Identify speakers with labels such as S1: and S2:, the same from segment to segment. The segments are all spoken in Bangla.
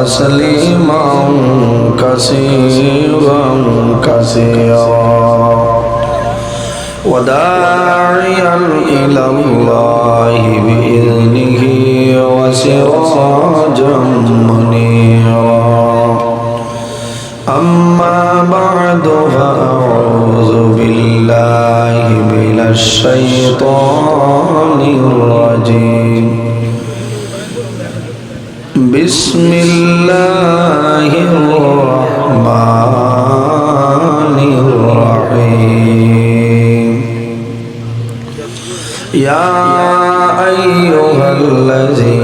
S1: تسليما كثيرا كثيرا وداعيا إلى الله بإذنه وسراجا منيرا أما بعد فأعوذ بالله من الشيطان الرجيم بسم الله أيها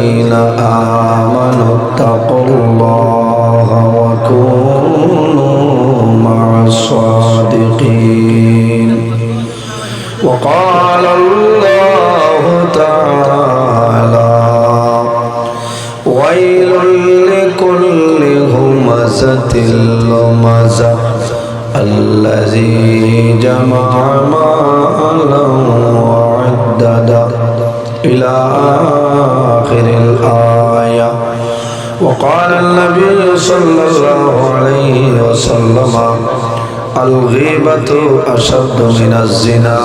S1: وقال النبي صلى الله عليه وسلم الغيبة أشد من الزنا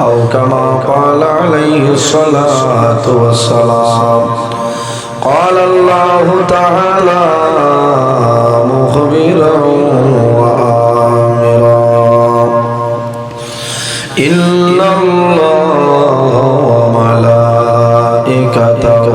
S1: أو كما قال عليه الصلاة والسلام قال الله تعالى مخبرا وآمرا إن الله وملائكته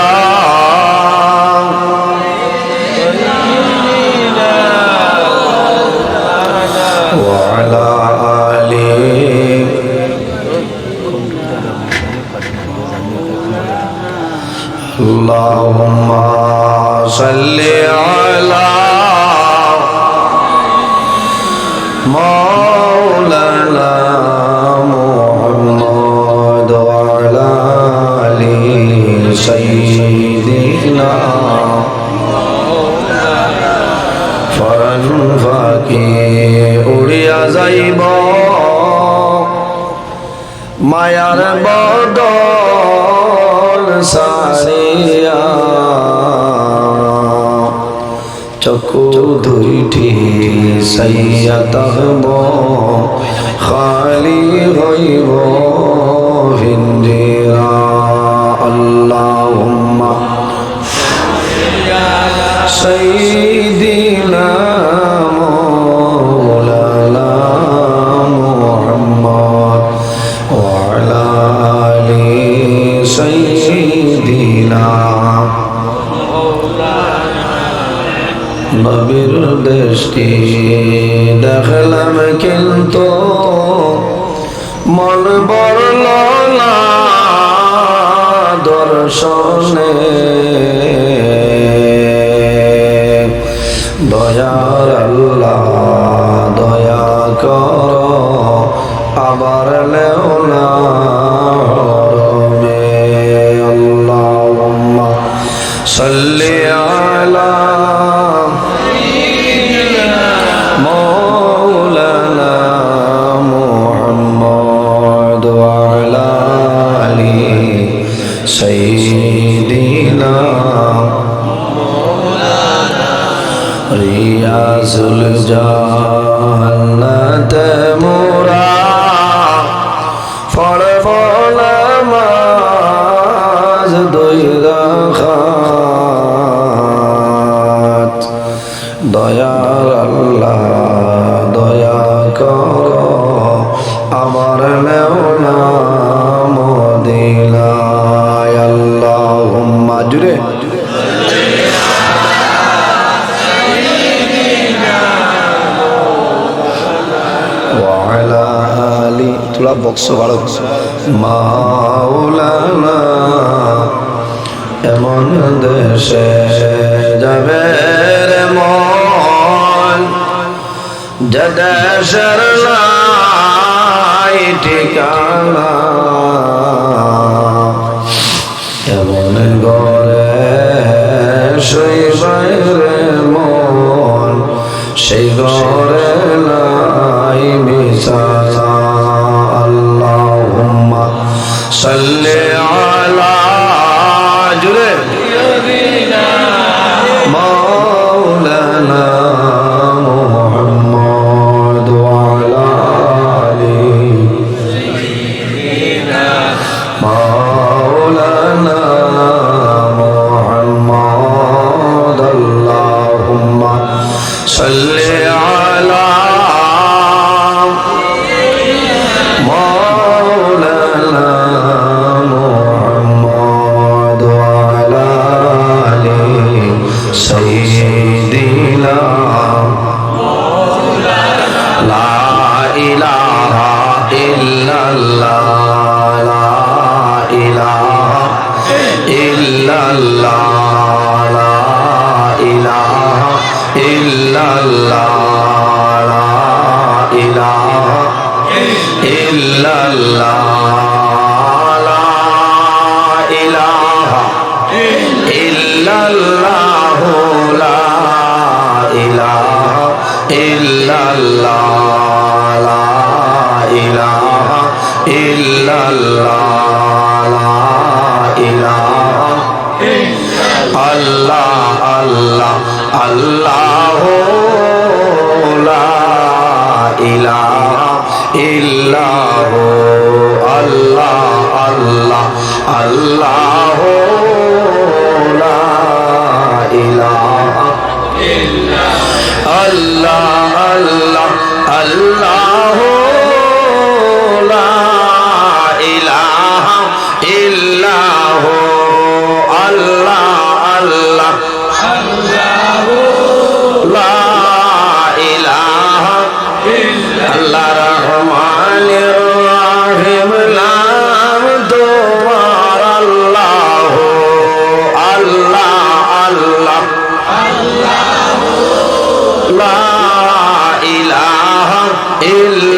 S1: মায়ার বদল সারিয়া। চকু দুইটি সৈয়দ হব খালি হইব হিন্দিরা। আল্লাহুম্মা সাইয়্যিদিনা سيدنا নবীর দেশটি দেখলাম কিন্তু মন বড়ল বক্স বাড়ো মাওলানা, এমন দেশে যাবে রে মন। যে নাই ঠিকানা, এমন গরে শৈবাই রে মন। সেই নাই سيدنا لا إله إلا الله لا إله إلا الله لا إله إلا الله لا إله إلا الله لا إله إلا الله illallah la ilaha illallah la ilaha Allah Allah Allah la ilaha illallah Allah Allah Allah Krishna إلا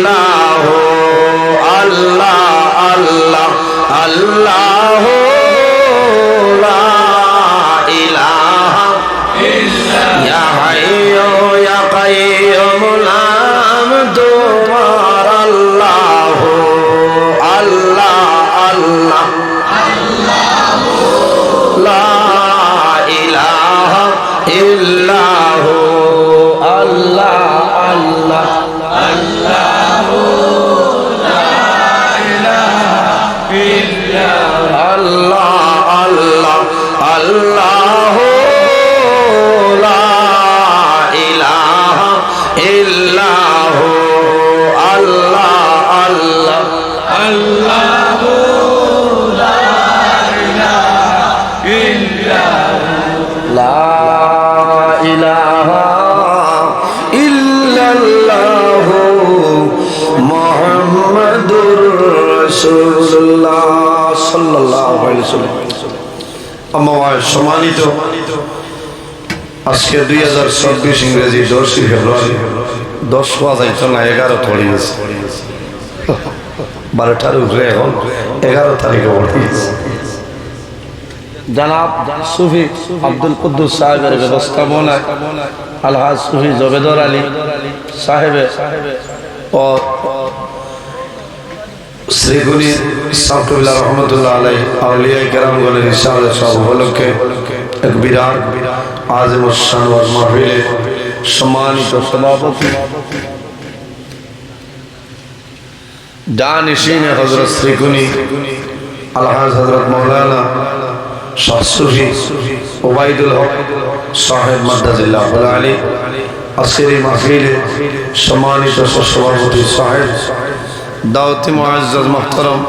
S1: সম্মানিত আজকে দুই হাজার চব্বিশ ইংরেজি দশই ফেব্রুয়ারি দশ বাজাইতো না এগারো থরি গেছে বারোটার উপরে এখন এগারো তারিখে ভর্তি জনাব সুফি আব্দুল কুদ্দুস সাহেবের ব্যবস্থাপনায় আলহাজ সুফি জবেদর আলী সাহেবের ও শ্রীগুনি সাফুল্লাহ রহমতুল্লাহ আলাই আউলিয়া কেরামগণের হিসাবে সব উপলক্ষে এক বিরাট আজম শানওয়াজ মাহফিলে সম্মানিত সভাপতি দানিশিনে হজরত শ্রীগুনি আলহাজ হজরত মৌলানা শাহসুফি ওবায়দুল হক সাহেব মাদ্দাজিল্লাহ আলী আসিরি মাহফিলে সম্মানিত সভাপতি সাহেব, দাওয়াতি মুআজ্জাজ মুহতারাম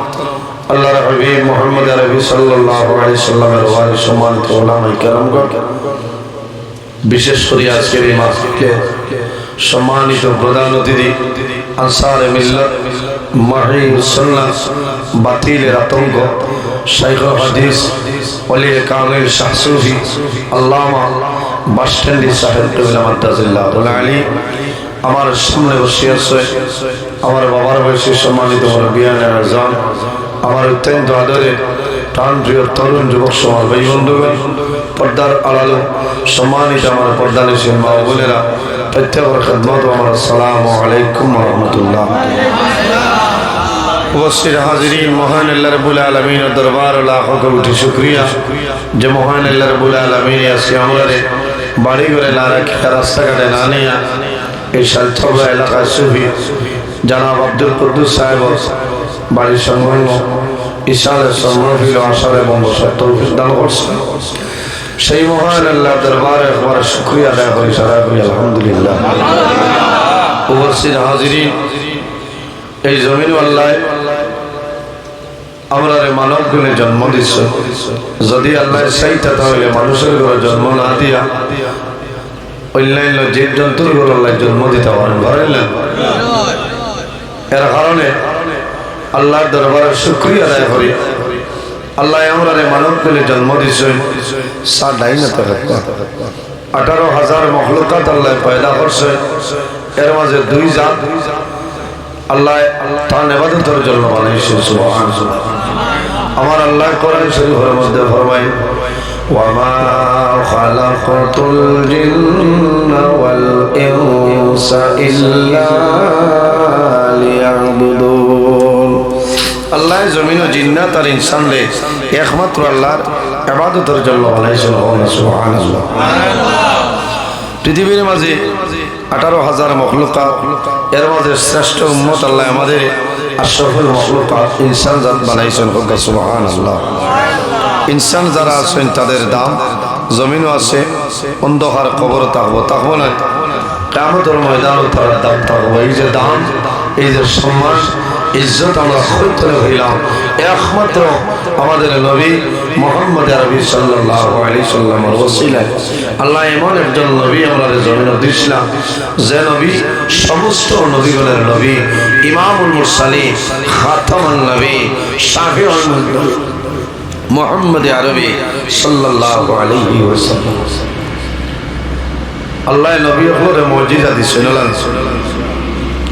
S1: আল্লাহর হাবিব মুহাম্মদ আরবি সাল্লাল্লাহু আলাইহি সাল্লামের ওয়ারি সম্মানিত ওলামায়ে কেরামগণ, বিশেষ করে আজকের এই মাহফিলে সম্মানিত প্রধান অতিথি আনসার মিল্লাত মাহি সুন্নাহ, বাতিলের আতঙ্ক। শাইখুল হাদিস, ওলি কামিল শাহ সুফি, আল্লামা বাসস্ট্যান্ডি সাহেব টেবিল মাদ্দাজিল্লাহ আলী। আমার সামনে বসে আছে আমার বাবার বয়সী সম্মানিত আমার বিয়ানের আজান আমার অত্যন্ত আদরে প্রাণ প্রিয় তরুণ যুবক সমাজ ভাই বন্ধুগণ, পর্দার আড়ালো সম্মানিত আমার পর্দা নিশেন মা বোনেরা, প্রত্যেকের খেদমত আমার আসসালামু আলাইকুম রহমতুল্লাহ। উপস্থিত হাজিরিন মহান আল্লাহ রবুল আলমিনের দরবার লাখ কোটি শুক্রিয়া। যে মহান আল্লাহ রবুল আলমিন আজকে আমরা বাড়ি ঘরে না রাখি রাস্তাঘাটে না এই সালথবা এলাকার সুফি জানাব আব্দুল কুদ্দুস সাহেব বাড়ির সংলগ্ন ইশারের সম্মানিত আশার এবং দান করছেন সেই মহান আল্লাহ দরবারে একবার শুক্রিয়া আদায় করি, সারা করি, আলহামদুলিল্লাহ। উপস্থিত হাজিরিন, এই জমিন আল্লাহ আমরা মানব গুণে জন্ম দিচ্ছ যদি আল্লাহ সেইটা, তাহলে মানুষের ঘরে জন্ম না দিয়া, অন্যান্য জীব জন্তুর ঘর আল্লাহ জন্ম দিতে পারেন। পারেন না? এর কারণে আল্লাহর দরবারে শুক্রিয়া আদায় করি। আল্লাহ আমরা মানব গুণে জন্ম দিচ্ছে সা ডাই না আঠারো হাজার মখলুকাত আল্লাহ পয়দা করছে। এর মাঝে দুই জাত আল্লাহ তার নেবাদতের জন্য বানাইছে সুবহান আমার আল্লাহ কোরআন শরীফের মধ্যে ফরমাই وما خلقت الجن والإنس إلا ليعبدون আল্লাহ জমিন ও জিন্নাত আর ইনসান রে একমাত্র আল্লাহর ইবাদতের জন্য বানাইছেন সুবহানাল্লাহ পৃথিবীর মাঝে আঠারো হাজার মখলুকা এর মাঝে শ্রেষ্ঠ উম্মত আল্লাহ আমাদের আশরফুল মখলুকাত ইনসান জাত বানাইছেন হোকা সুবহানাল্লাহ। ইনসান যারা আছেন, তাদের দাম, জমিনও আছে, অন্ধকার কবর থাকব থাকব না। কেমতর ময়দানও তার দাম থাকব। এই যে দাম, এই যে সম্মান ইজ্জত আমরা হইতলে হইলাম একমাত্র আমাদের নবী মোহাম্মদ আরবি সাল্লাহ আলী সাল্লামর ওসিলায়। আল্লাহ এমন একজন নবী আমাদের জমিন দিয়েছিলাম যে নবী সমস্ত নবীগণের নবী, ইমামুল মুরসালি খাতামুল নবী, শাফিউল মোহাম্মদ আরবি সাল্লাহ আলাইহি ওয়াসাল্লাম। আল্লাহ নবী হলে মসজিদা দিছে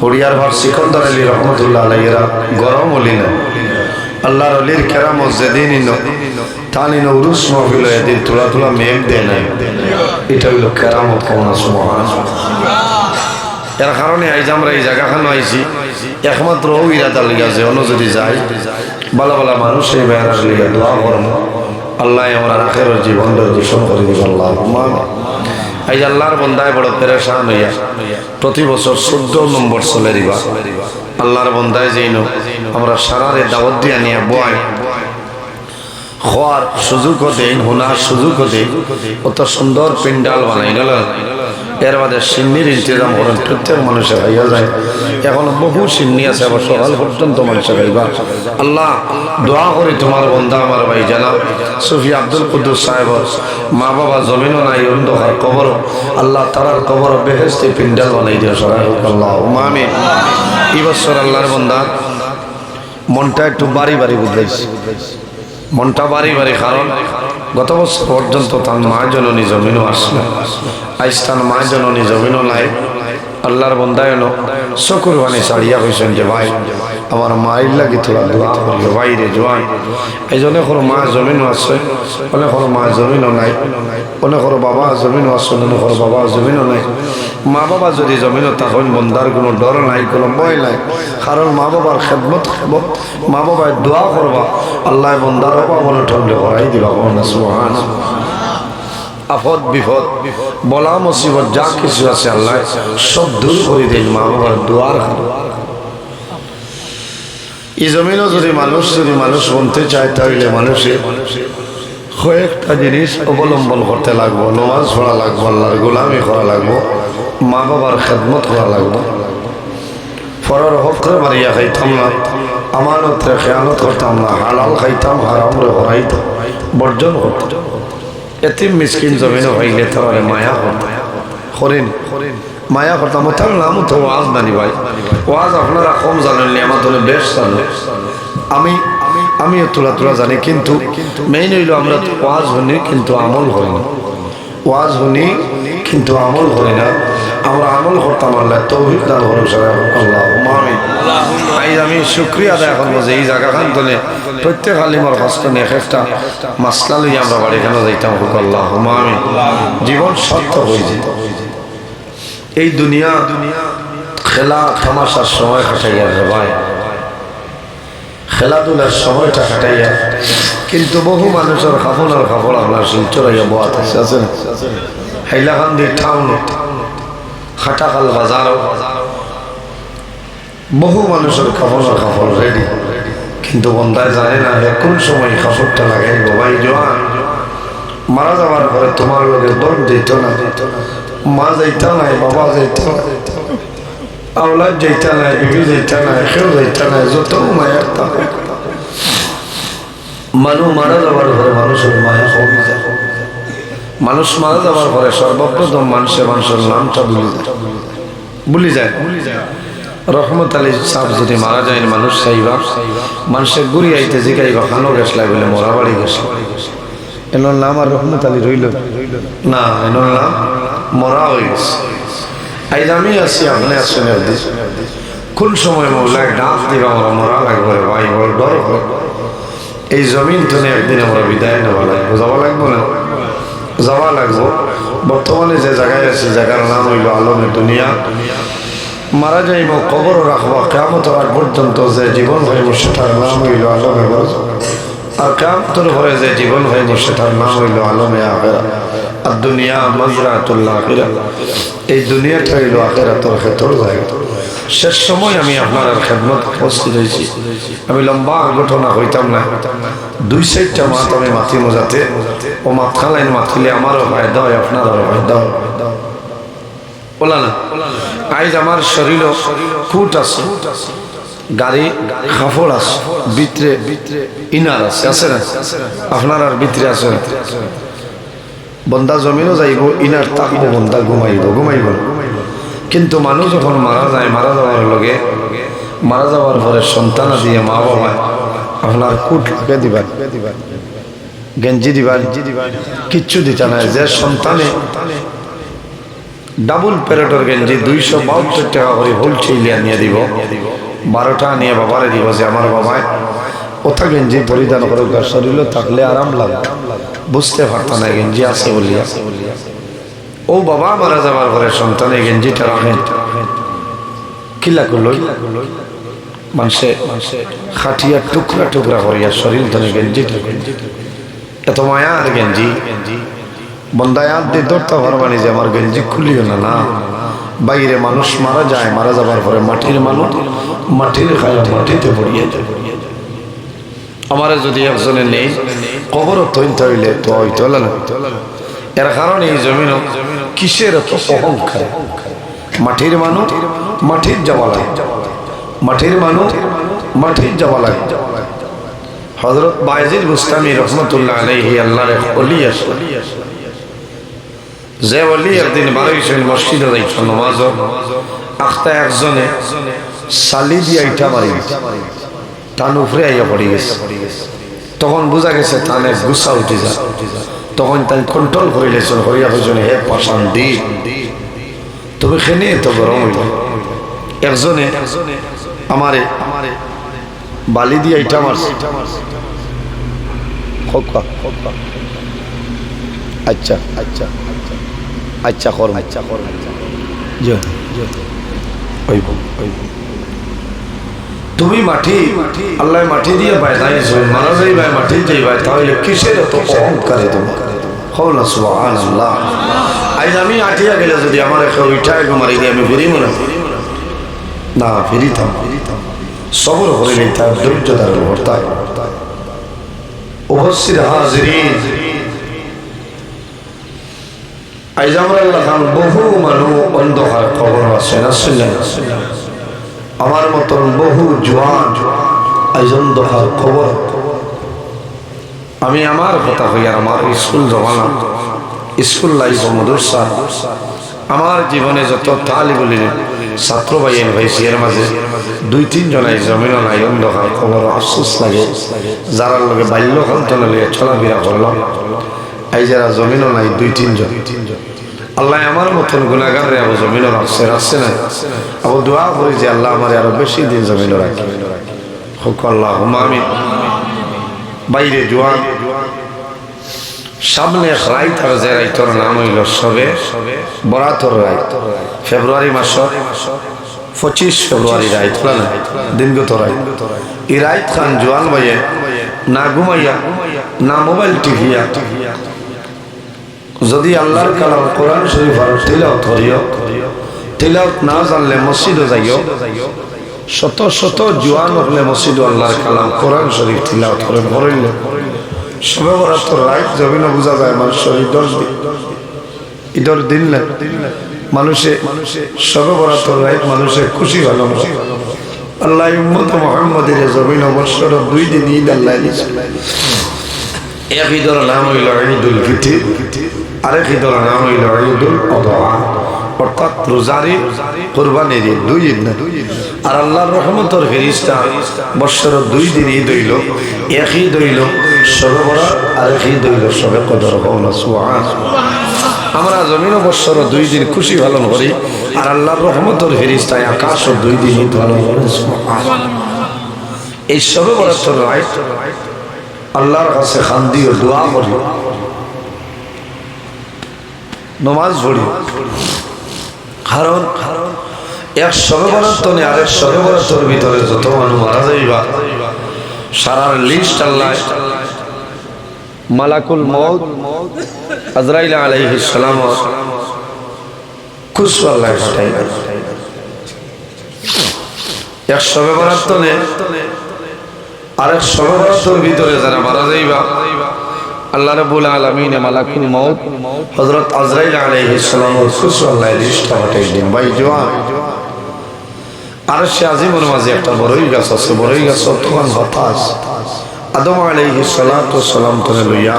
S1: হরিয়ার ভার সিকন্দর আলী রহমতুল্লাহ আলাইরা গরম অলি না আল্লাহর অলির কেরামত যেদিন তানি নৌরুস মহবিল এদিন তোলা তোলা মেঘ দেয় নাই। এটা হইল কেরামত কমনা সুমহান এর কারণে আইজ আমরা এই জায়গাখানে আইছি। একমাত্র ও ইরাদার লিগা যে অন্য যদি যাই বালা বালা মানুষ এই বেড়ার লিগা দোয়া আল্লাহ আমরা আখের জীবন দূষণ করে দিব আল্লাহ এই আল্লাহর বন্দায় বড় পেরেশান হইয়া প্রতি বছর চোদ্দ নম্বর চলে দিবা। আল্লাহর বন্দায় যেইন আমরা সারারে দাওয়াত দিয়া নিয়ে বয়। হওয়ার সুযোগও দেই হোনার সুযোগও দেন। অত সুন্দর পিন্ডাল বানাই গেল। এর বাদে সিন্নির ইন্তজাম করেন প্রত্যেক মানুষের হইয়া যায়। এখন বহু সিন্নি আছে, আবার সকাল পর্যন্ত মানুষ খাইবা আল্লাহ, দোয়া করি তোমার বন্ধা আমার ভাই জানা, সুফি আব্দুল কুদ্দুস সাহেব, মা বাবা জমিনও নাই, অন্ধকার কবর আল্লাহ তারার কবর বেহেস্তি পিন্ডাল বানাই দিও, সবাই আল্লাহ উমামি এই বছর আল্লাহর বন্ধা মনটা একটু বাড়ি বাড়ি বুঝাইছি মনটা বাড়ি বাড়ি, কারণ গত বছর পর্যন্ত তার মা জননী জমিনও আসলো। আইস তার মা জননী জমিনও নাই। আল্লাহর বন্দায় চকুর বাণী ছাড়িয়া হয়েছেন যে ভাই, আমার মায়ের লাগি তোলা দোয়া করিও বাইরে জোয়ান। এই জন্য কোনো মা জমিনও আছে অনেক কোনো মা জমিনও নাই অনেক কোনো বাবা জমিনও আছে অনেক কোনো বাবা জমিনও নাই। মা বাবা যদি জমিনও তখন বন্দার কোনো ডর নাই, কোনো ভয় নাই। কারণ মা বাবার খেদমত খাব মা বাবায় দোয়া করবা, আল্লাহ বন্দার অভাব ঠন্ডে করাই দিবা সুহান আফদ বিপদ বলা মুসিবত যা কিছু আছে আল্লাহ সব দূর করে দিন মা বাবার দোয়ার এই জমিনও যদি মানুষ যদি মানুষ বলতে চায়, তাহলে মানুষের কয়েকটা জিনিস অবলম্বন করতে লাগবো। নমাজ পড়া লাগবো, আল্লাহর গোলামি করা লাগবো, মা বাবার খেদমত করা লাগবো। ফরার হকরে মারিয়া খাইতাম না, আমানতরে খেয়ালত করতাম না, হালাল খাইতাম হারামরে হরাইতাম বর্জন করতাম। এতিম মিসকিন জমিনে হইলে তাহলে মায়া করতাম করেন, মায়া করতাম তার নাম তো ওয়াজ নানি ভাই। ওয়াজ আপনারা কম জানেননি আমার জন্য বেশ জানেন। আমি আমিও তোলা তোলা জানি, কিন্তু মেইন হইল আমরা ওয়াজ শুনি কিন্তু আমল করি না ওয়াজ শুনি কিন্তু আমল করি না আমরা আমল করতাম আল্লাহ তৌহিদ দান করুন আল্লাহ আমি আমি শুক্রিয়া এই তোলে প্রত্যেক আলিমর মাসলা লই আমরা বাড়ি যাইতাম। আল্লাহ আমি জীবন সত্য হয়ে যেত। এই দুনিয়া খেলা তামাশার সময় কাটাইয়া রে ভাই খেলাধুলার সময়টা কাটাইয়া কিন্তু বহু মানুষের খাফল আর খাফল আপনার শিলচরাইয়া বোয়াত আছে। হাইলাকান্দি টাউন খাটাকাল বাজার বহু মানুষের আর খাফল রেডি কিন্তু বন্ধায় জানে না কোন সময় খাফরটা লাগাইব। ভাই জোয়ান, মারা যাওয়ার পরে তোমার লোকের দর দিত না। মা যাইতা নাই, বাবা যাইতা আওলাদ যাইতা নাই, বিবি যাইতা নাই, কেউ যাইতা নাই, যত মায়ার তা মানুষ মারা যাওয়ার পরে মানুষের মায়া কমে যায়। মানুষ মারা যাওয়ার পরে সর্বপ্রথম মানুষের মানুষের নামটা ভুলি যায়। ভুলি যায়। রহমত আলী সাহ যদি মারা যায় মানুষ চাইবা। মানুষের গুড়ি আইতে জিগাইবা খানো গেছলাই বলে মরা বাড়ি গেছে। এনার নাম আর রহমত আলী রইল? না এনার নাম মরা হয়ে গেছে। আইজ আমি আছি আপনি আসছেন কোন সময় মৌলায় ডাক দিবা আমরা মরা লাগবে ভাই বড় ডর এই জমিন তো একদিন আমরা বিদায় নেওয়া লাগবো। যাওয়া লাগবো না? যাওয়া লাগবো। বর্তমানে যে জায়গায় আছে জায়গার নাম হইল আলমের দুনিয়া। মারা যাইব কবর রাখব কেমত আগ পর্যন্ত যে জীবন হইব সেটার নাম হইল আলমে আর কেমতর পরে যে জীবন হইব সেটার নাম হইল আলমে আখেরা। আর দুনিয়া মজরাতুল্লাহ আখিরা। এই দুনিয়াটা হইল আখেরাতর ক্ষেত্র জায়গা। শেষ সময় আমি আপনার খেদমত উপস্থিত হয়েছি। আমি লম্বা ঘটনা হইতাম না। দুই সাইডটা মাত আমি মাথি মজাতে ও মাত খালাইন মাথিলে আমারও ফায়দা হয় আপনারও ফায়দা হয়। বলা না। আজ আমার শরীর খুট আছে, গাড়ি কাপড় আছে, ভিতরে ইনার আছে আছে না? আপনার আর ভিতরে আছে বন্দা জমিনও যাইব, ইনার তাকবো, বন্দা ঘুমাইব ঘুমাইব। কিন্তু মানুষ যখন মারা যায়, মারা যাওয়ার লগে, মারা যাওয়ার পরে সন্তান দিয়ে মা বাবা, আপনার কুট লাগে দিবার, গেঞ্জি দিবার, কিচ্ছু দিতে নাই, যে সন্তানে ডাবল প্যারেটর গেঞ্জি দুইশো বাহাত্তর টাকা করে হোলসেলিয়া নিয়ে দিব। বারোটা নিয়ে বাবারে দিব যে আমার বাবায়। ওটা গেঞ্জি পরিধান করুক আর শরীরও থাকলে আরাম লাগবে বুঝতে পারতাম না গেঞ্জি আছে বলিয়া। ও বাবা মারা যাবার পরে সন্তানের গেঞ্জিটা রাখেন। কিলা করল মানুষে খাটিয়া টুকরা টুকরা করিয়া শরীর ধরে গেঞ্জিটা। এত মায়া আর গেঞ্জি। বন্দায় দিয়ে ধরতে পারবানি যে আমার গেঞ্জি খুলিও না না। বাইরে মানুষ মারা যায়, মারা যাবার পরে মাটির মানুষ মাটির খায় মাটিতে পড়িয়ে যায় আমার যদি একজনে নেই কবরও তৈন হইলে তো হইতো না। এর কারণে এই জমিন কিসের এত অহংকার? মাটির মানুষ মাটির জবালাই মাটির মানুষ মাটির জবালাই হজরত বাইজিদ বুস্তামি রহমতুল্লাহ আলাইহি আল্লাহর এক অলি আছে যে অলি একদিন একজনে আইয়া তখন বোঝা গেছে, তানে গুসা উঠে যা তখন তাই কন্ট্রোল করে হরিয়া হে পাশান দি। তবে খেনে তো গরম হইল। একজনে আমারে আমারে বালি দিয়ে ইটা মারছে। খোকা আচ্ছা আচ্ছা। আচ্ছা কর আচ্ছা কর ওইব ওইব তুমি মাটি আল্লাহ মাটি দিয়ে বাইদাইছো মারা যাই ভাই মাটি যাই ভাই তাহলে কিসের এত অহংকারে তোমার হও না সুবহানাল্লাহ আজ আমি আটিয়া গেলে যদি আমার একটা উঠায় মারি দিয়ে আমি ফিরি মনে না ফিরিতাম সবর করে নিতাম ধৈর্য ধারণ করতাম উপস্থিত হাজিরিন আজ আমরা লাগান বহু মানুষ অন্ধকার খবর আছে না শুনলেন? আমার মতন বহু জোয়ান আজ অন্ধকার খবর। আমি আমার কথা হইয়া আমার স্কুল জমালাম স্কুল লাইফ মদরসা, আমার জীবনে যত তালিবলি ছাত্র ভাইয়ের হয়েছে, এর মাঝে দুই, তিন জনাই জমিন নাই, অন্ধকার খবর, আফসোস লাগে। যারা লগে বাল্যকাল তলে চলাফেরা করলাম এই যারা জমিনও নাই, দুই তিনজন। আল্লাহ আমার মতন গুণাগার রে, আবু জমিনও রাখছে রাখছে না আবু দোয়া করি যে আল্লাহ আমার আরও বেশি দিন জমিনও রাখি। হোক আল্লাহ আমি বাইরে জোয়ান সামনে রাইত আর যে রাইতর নাম হইল সবে, বরাতর রাইত। ফেব্রুয়ারি মাসর পঁচিশ ফেব্রুয়ারি রাইত না? দিনগত রাইত। এই রাইত খান জোয়ান ভাইয়ে না ঘুমাইয়া, না মোবাইল টিভিয়া যদি আল্লাহর কালাম কোরআন শরীফ আর তিলাওত করিও তিলাওত না জানলে মসজিদে যাইও, শত শত জোয়ান হলে মসজিদ আল্লাহর কালাম কোরআন শরীফ তিলাওত করে ভরিলে। সবে বরাত রাইত জমিন বোঝা যায় মানুষের ঈদর ঈদর দিন মানুষে সবে বরাত রাইত মানুষে খুশি হল আল্লাহ উম্মত মোহাম্মদের জমিন দুই দিন ঈদ আল্লাহ এক ঈদর নাম হইল ঈদুল ফিতির। আরেক ঈদর নাম হইল ঈদুল আদহা, অর্থাৎ রোজারি কোরবানির দুই ঈদ না। আর আল্লাহর রহমতর ফেরিস্তা দুই দিন ঈদ হইল, এক ঈদ হইল সবে বরাত আরেক ঈদ হইল সবে কদর সুবহান। আমরা জমিন বৎসর দুই দিন খুশি পালন করি, আর আল্লাহর রহমতর ফেরিস্তায় আকাশ দুই দিন ঈদ পালন করে এই সবে বরাতর আল্লাহর কাছে খান্দি ও দোয়া করি। নমাজ পড়ি। কারণ এক সবে বরাত্তনে আরেক সবে বরাত্তর ভিতরে যত মানুষ মারা যাইবা, সারার লিস্ট আল্লাহ মালাকুল মৌত আজরাইল আলাইহিস সালাম খুশু আল্লাহ পাঠাই এক সবে বরাত্তনে আরেক সর্বস্তর ভিতরে যারা মারা যাইবা আল্লাহ রাবুল আলমিন মালাকুল মৌত হযরত আজরাইল আল্লাহ দৃষ্টা হটাই দিন ভাই জওয়ান আর সে আজিমুর মাঝে একটা বড়ই গাছ আছে, বড়ই গাছ তখন হতাশ। আদম আলাইহি সালাতু সালাম তনে লইয়া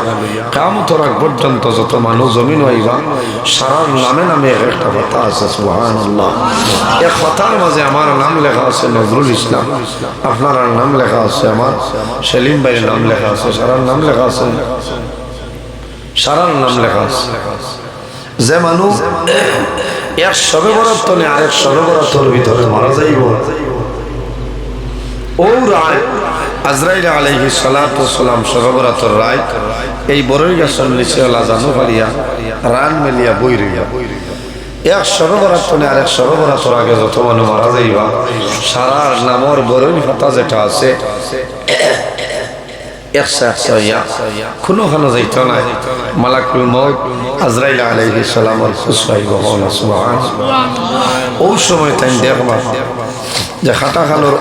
S1: কিয়ামত রাখ পর্যন্ত যত মানুষ জমিন হইবা সারার নামে নামে একটা কথা আছে, সুবহানাল্লাহ। এক কথার মাঝে আমার নাম লেখা আছে নজরুল ইসলাম। আপনার নাম লেখা আছে আমার সেলিম ভাইয়ের নাম লেখা আছে, সারার নাম লেখা আছে। সারার নাম লেখা আছে। যে মানুষ এক সবে বরাত তনে আরেক সবে বরাতর ভিতরে মারা যাইব ও রায় আজরাইল সালাতু সালাম সহবরাতর রায়, এই বড়ই গাছের নিচে লাজানো পারিয়া রান মেলিয়া বই রইয়া। এক সরবরাতনে আর এক সরবরাতর আগে যত মানুষ মারা যাইবা, সারার নামর বড়ই ফাতা যেটা আছে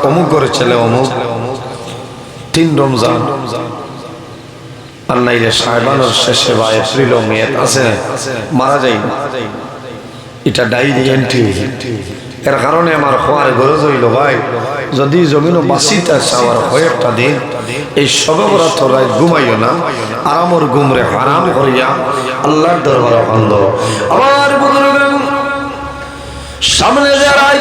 S1: অমুক করে ছেলে অমুক তিন রমজান। সাহেবানোর শেষে বা এপ্রিল ও আছে, মারা যাই এটা ডাইরি এন্ট্রি এর কারণে আমার হওয়ার গরজ হইল, ভাই, যদি জমিনও বাঁচিতে চাওয়ার কয়েকটা দিন, এই সবে বরাত রাত ঘুমাইও না, আরামর ঘুমরে হারাম করিয়া আল্লাহর দরবার বন্ধ। আমার সামনে যারাই